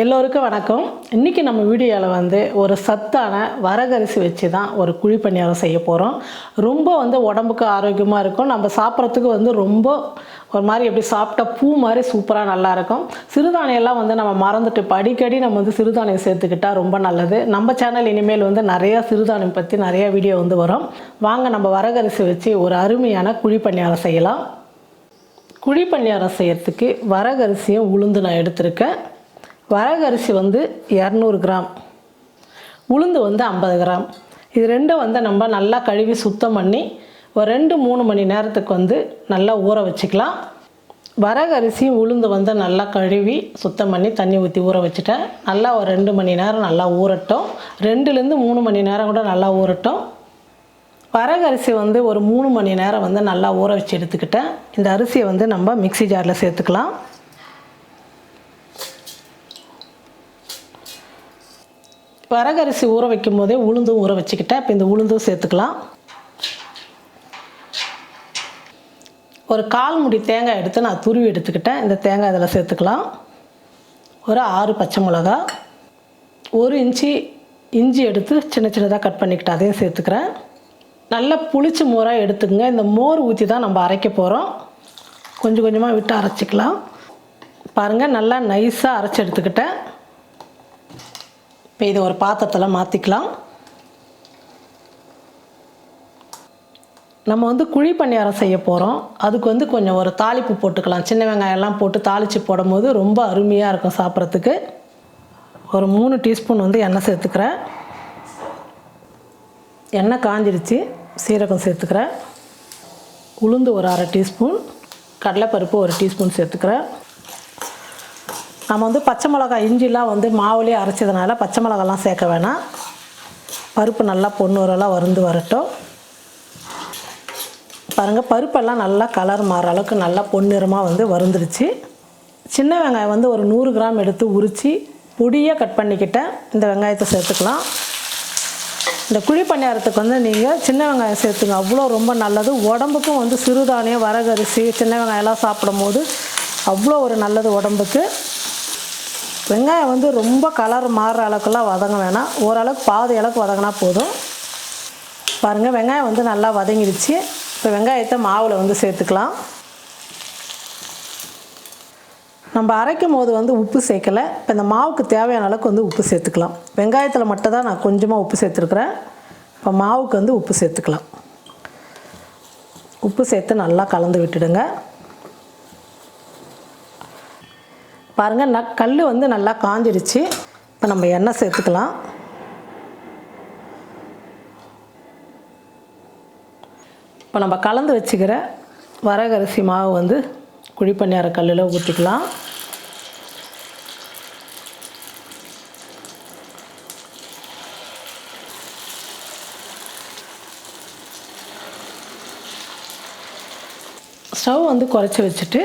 எல்லோருக்கும் வணக்கம். இன்றைக்கி நம்ம வீடியோவில் வந்து ஒரு சத்தான வரகரிசி வச்சு தான் ஒரு குழி பணியாரம் செய்ய போகிறோம் ரொம்ப வந்து உடம்புக்கு ஆரோக்கியமாக இருக்கும். நம்ம சாப்பிட்றதுக்கு வந்து ரொம்ப ஒரு மாதிரி எப்படி சாப்பிட்டா பூ மாதிரி சூப்பராக நல்லாயிருக்கும் சிறுதானியெல்லாம் வந்து நம்ம மறந்துட்டு இப்போ அடிக்கடி நம்ம வந்து சிறுதானியம் சேர்த்துக்கிட்டா ரொம்ப நல்லது. நம்ம சேனல் இனிமேல் வந்து நிறையா சிறுதானியம் பற்றி நிறையா வீடியோ வந்து வரும். வாங்க நம்ம வரகரிசி வச்சு ஒரு அருமையான குழி பணியாரம் செய்யலாம். குழி பணியாரம் செய்கிறதுக்கு வரகரிசியும் உளுந்து நான் எடுத்திருக்கேன். வரகரிசி வந்து இரநூறு கிராம். உளுந்து வந்து ஐம்பது கிராம். இது ரெண்டும் வந்து நம்ம நல்லா கழுவி சுத்தம் பண்ணி ஒரு ரெண்டு மூணு மணி நேரத்துக்கு வந்து நல்லா ஊற வச்சுக்கலாம். வரகரிசியும் உளுந்து வந்து நல்லா கழுவி சுத்தம் பண்ணி தண்ணி ஊற்றி ஊற வச்சுட்டேன். நல்லா ஒரு ரெண்டு மணி நேரம் நல்லா ஊறட்டும். ரெண்டுலேருந்து மூணு மணி நேரம் கூட நல்லா ஊறட்டும். வரகரிசி வந்து ஒரு மூணு மணி நேரம் வந்து நல்லா ஊற வச்சு எடுத்துக்கிட்டேன். இந்த அரிசியை வந்து நம்ம மிக்ஸி ஜாரில் சேர்த்துக்கலாம். வரகரிசி ஊற வைக்கும் போதே உளுந்தும் ஊற வச்சுக்கிட்டேன். இப்போ இந்த உளுந்தும் சேர்த்துக்கலாம். ஒரு கால் முடி தேங்காய் எடுத்து நான் துருவி எடுத்துக்கிட்டேன். இந்த தேங்காய் இதில் சேர்த்துக்கலாம். ஒரு ஆறு பச்சை மிளகா ஒரு இன்ச்சி இஞ்சி எடுத்து சின்ன சின்னதாக கட் பண்ணிக்கிட்டு அதையும் சேர்த்துக்கிறேன். நல்லா புளிச்ச மோராக எடுத்துக்கங்க. இந்த மோர் ஊற்றி தான் நம்ம அரைக்க போகிறோம் கொஞ்சம் கொஞ்சமாக விட்டு அரைச்சிக்கலாம். பாருங்கள் நல்லா நைஸாக அரைச்சி எடுத்துக்கிட்டேன். இப்போ இதை ஒரு பாத்திரத்தில் மாற்றிக்கலாம் நம்ம வந்து குழி பணியாரம் செய்ய போகிறோம் அதுக்கு வந்து கொஞ்சம் ஒரு தாளிப்பு போட்டுக்கலாம். சின்ன வெங்காயம்லாம் போட்டு தாளித்து போடும்போது ரொம்ப அருமையாக இருக்கும் சாப்பிட்றதுக்கு. ஒரு மூணு டீஸ்பூன் வந்து எண்ணெய் சேர்த்துக்கிறேன். எண்ணெய் காஞ்சிடுச்சு சீரகம் சேர்த்துக்கிறேன். உளுந்து ஒரு அரை டீஸ்பூன். கடலைப்பருப்பு ஒரு டீஸ்பூன் சேர்த்துக்கிறேன். நம்ம வந்து பச்சை மிளகாய் இஞ்சிலாம் வந்து மாவுலேயே அரைச்சதுனால பச்சை மிளகாலாம் சேர்க்க வேணாம். பருப்பு நல்லா பொண்ணூரெல்லாம் வருந்து வரட்டும். பாருங்கள் பருப்பெல்லாம் நல்லா கலர் மாற அளவுக்கு நல்லா பொன்னிறமாக வந்து வருந்துருச்சு சின்ன வெங்காயம் வந்து ஒரு நூறு கிராம் எடுத்து உரித்து பொடியாக கட் பண்ணிக்கிட்டேன் இந்த வெங்காயத்தை சேர்த்துக்கலாம். இந்த குழி பணியாரத்துக்கு வந்து நீங்கள் சின்ன வெங்காயம் சேர்த்துங்க. அவ்வளோ ரொம்ப நல்லது. உடம்புக்கும் வந்து சிறுதானியம் வரகரிசி சின்ன வெங்காயம்லாம் சாப்பிடும் போது அவ்வளோ ஒரு நல்லது உடம்புக்கு. வெங்காயம் வந்து ரொம்ப கலர் மாறுற அளவுக்குலாம் வதங்க வேணாம். ஓரளவுக்கு பாதி அளவுக்கு வதங்கினா போதும். பாருங்கள் வெங்காயம் வந்து நல்லா வதங்கிடுச்சு. இப்போ வெங்காயத்தை மாவில் வந்து சேர்த்துக்கலாம். நம்ம அரைக்கும் போது வந்து உப்பு சேர்க்கலை. இப்போ இந்த மாவுக்கு தேவையான அளவுக்கு வந்து உப்பு சேர்த்துக்கலாம். வெங்காயத்தில் மட்டும் தான் நான் கொஞ்சமாக உப்பு சேர்த்துருக்குறேன். இப்போ மாவுக்கு வந்து உப்பு சேர்த்துக்கலாம். உப்பு சேர்த்து நல்லா கலந்து விட்டுடுங்க. பாருங்கள் ந கல் வந்து நல்லா காஞ்சிடுச்சு இப்போ நம்ம எண்ணெய் சேர்த்துக்கலாம். இப்போ நம்ம கலந்து வச்சுக்கிற வரகரிசி மாவு வந்து குழிப்பணியார கல்லில் ஊற்றிக்கலாம் ஸ்டவ் வந்து குறைச்சி வச்சுட்டு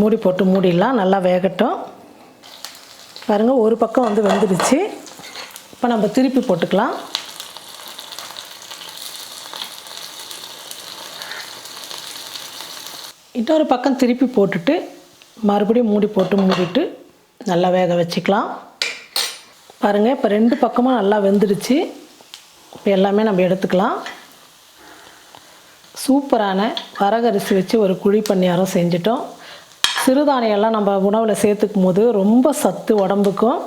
மூடி போட்டு மூடிடலாம் நல்லா வேகட்டும். பாருங்கள் ஒரு பக்கம் வந்து வெந்துடுச்சு. இப்போ நம்ம திருப்பி போட்டுக்கலாம். இன்னொரு பக்கம் திருப்பி போட்டுட்டு மறுபடியும் மூடி போட்டு மூடிட்டு நல்லா வேக வச்சுக்கலாம். பாருங்கள் இப்போ ரெண்டு பக்கமும் நல்லா வெந்துடுச்சு. இப்போ எல்லாமே நம்ம எடுத்துக்கலாம். சூப்பரான வரகரிசி வச்சு ஒரு குழி பணியாரம் செஞ்சிட்டோம். சிறுதானியெல்லாம் நம்ம உணவில் சேர்த்துக்கும் போது ரொம்ப சத்து உடம்புக்கும்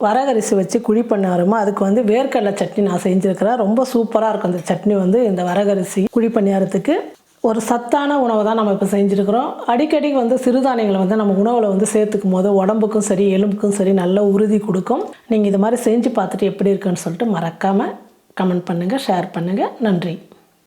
வரகரிசி வச்சு குழி பணியாரமோ அதுக்கு வந்து வேர்க்கடலை சட்னி நான் செஞ்சுருக்கிறேன். ரொம்ப சூப்பராக இருக்கும் அந்த சட்னி வந்து இந்த வரகரிசி குழி பணியாரத்துக்கு ஒரு சத்தான உணவை தான் நம்ம இப்போ செஞ்சுருக்கிறோம். அடிக்கடி வந்து சிறுதானியங்களை வந்து நம்ம உணவில் வந்து சேர்த்துக்கும் போது உடம்புக்கும் சரி எலும்புக்கும் சரி நல்ல உறுதி கொடுக்கும். நீங்கள் இது மாதிரி செஞ்சு பார்த்துட்டு எப்படி இருக்குன்னு சொல்லிட்டு மறக்காமல் கமெண்ட் பண்ணுங்கள் ஷேர் பண்ணுங்கள் நன்றி.